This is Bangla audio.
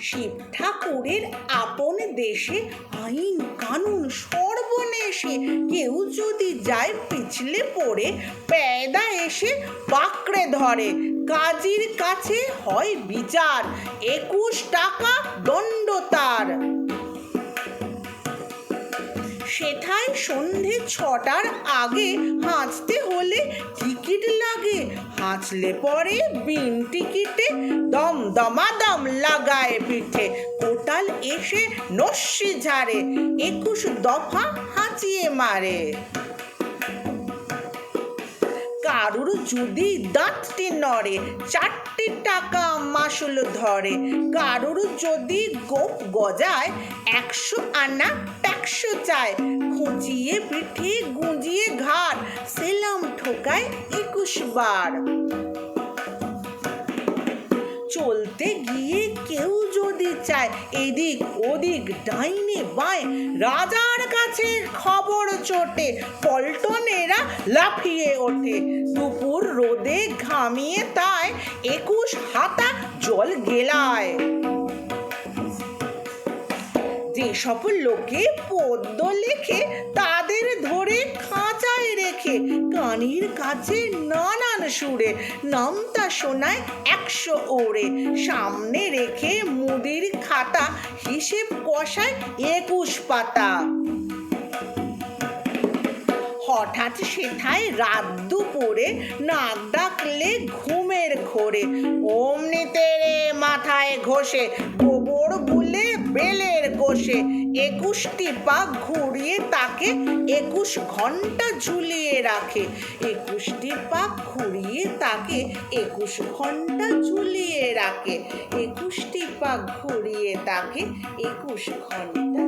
শিব ঠাকুরের আপন দেশে আইন কানুন সর্বনেশে কেউ যদি যায় পিছলে পড়ে পেয়দা এসে পাকড়ে ধরে। কাজীর কাছে হয় বিচার, একুশ টাকা দণ্ড তার। সেথায় সন্ধে ছটার আগে হাঁচতে হলে হাঁচলে পরে বিন টিকিটে দম দমাদম লাগায় পিঠে। কোটাল এসে নস্যি ঝাড়ে, একুশ দফা হাঁচিয়ে মারে। কারুর যদি দাঁতটি নড়ে, চারটি টাকা মাসুল ধরে। কারুর যদি গোপ গজায়, একশো আনা ট্যাক্সো চায়। খুঁচিয়ে পিঠে গুঁজিয়ে ঘাট, সেলাম ঠোকায় একুশ বার। চলতে গিয়ে কেউ যদি চায়, এদিক ওদিক ডাইনে বাঁয়ে, রাজার কাছে খবর চটে, পল্টনেরা লাফিয়ে ওঠে। দুপুর রোদে ঘামিয়ে তাই একুশ হাতা জল গেলায়। যেসব লোকে পদ্য লেখে, তাদের ধরে খাঁচায় রেখে, কানির কাছে নানান সুরে, নামতা শোনায় একশো ওড়ে সামনে রেখে মুদির খাতা, হিসেব কষায় একুশ পাতা। হঠাৎ সেথায় রাত দুপুরে নাক ডাকলে ঘুমের ঘোরে। অমনিতে রে মাথায় ঘষে, গোবর বুলে গোষে একুশটি পা ঘুরিয়ে তাকে একুশ ঘণ্টা ঝুলিয়ে রাখে। একুশটি পা ঘুরিয়ে তাকে একুশ ঘণ্টা ঝুলিয়ে রাখে। একুশটি পা ঘুরিয়ে তাকে একুশ ঘণ্টা